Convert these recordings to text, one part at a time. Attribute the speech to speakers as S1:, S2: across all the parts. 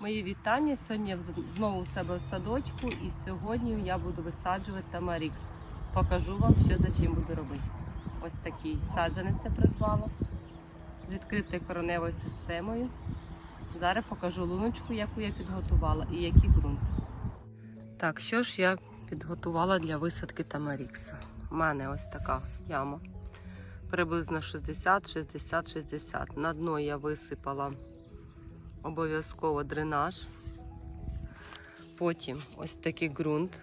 S1: Мої вітання. Сьогодні я знову у себе в садочку і сьогодні я буду висаджувати Тамарікс. Покажу вам, що за чим буду робити. Ось такий саджанець придбала з відкритою кореневою системою. Зараз покажу луночку, яку я підготувала і який ґрунт. Так, що ж я підготувала для висадки Тамарікса? У мене ось така яма. Приблизно 60, 60, 60. На дно я висипала обов'язково дренаж. Потім ось такий ґрунт.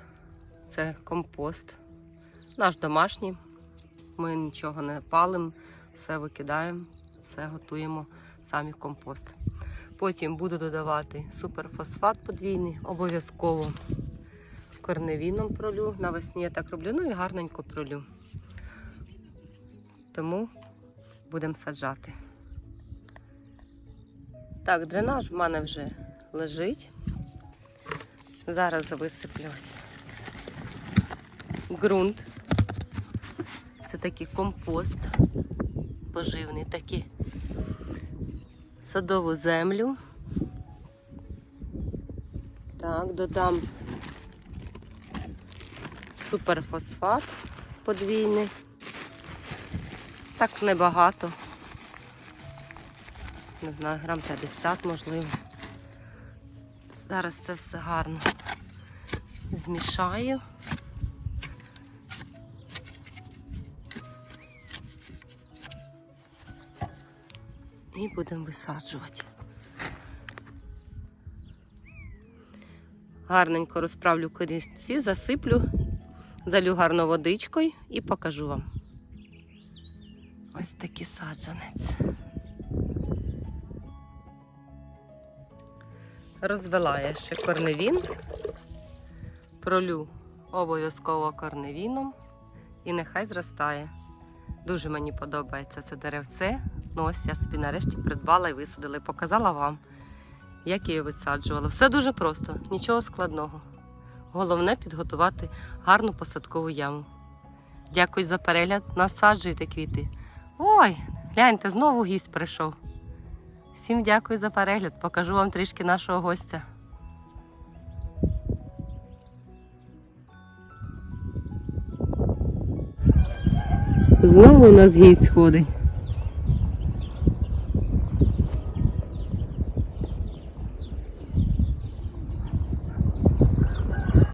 S1: Це компост. Наш домашній. Ми нічого не палимо, все викидаємо, все готуємо самі в компост. Потім буду додавати суперфосфат подвійний, обов'язково корневіном пролю. Навесні я так роблю, ну і гарненько пролю. Тому будемо саджати. Так, дренаж в мене вже лежить. Зараз висиплюсь. Ґрунт. Це такий компост поживний, такий садову землю. Так, додам суперфосфат подвійний. Так небагато. Не знаю, грам 50 можливо. Зараз це все гарно змішаю. І будемо висаджувати. Гарненько розправлю корінці, засиплю, залю гарно водичкою і покажу вам. Ось такий саджанець. Розвела я ще корневін, пролю обов'язково корневіном і нехай зростає. Дуже мені подобається це деревце. Ну ось я собі нарешті придбала і висадила і показала вам, як її висаджувала. Все дуже просто, нічого складного. Головне підготувати гарну посадкову яму. Дякую за перегляд. Насаджуйте квіти. Ой, гляньте, знову гість прийшов. Всім дякую за перегляд. Покажу вам трішки нашого гостя. Знову у нас гість ходить.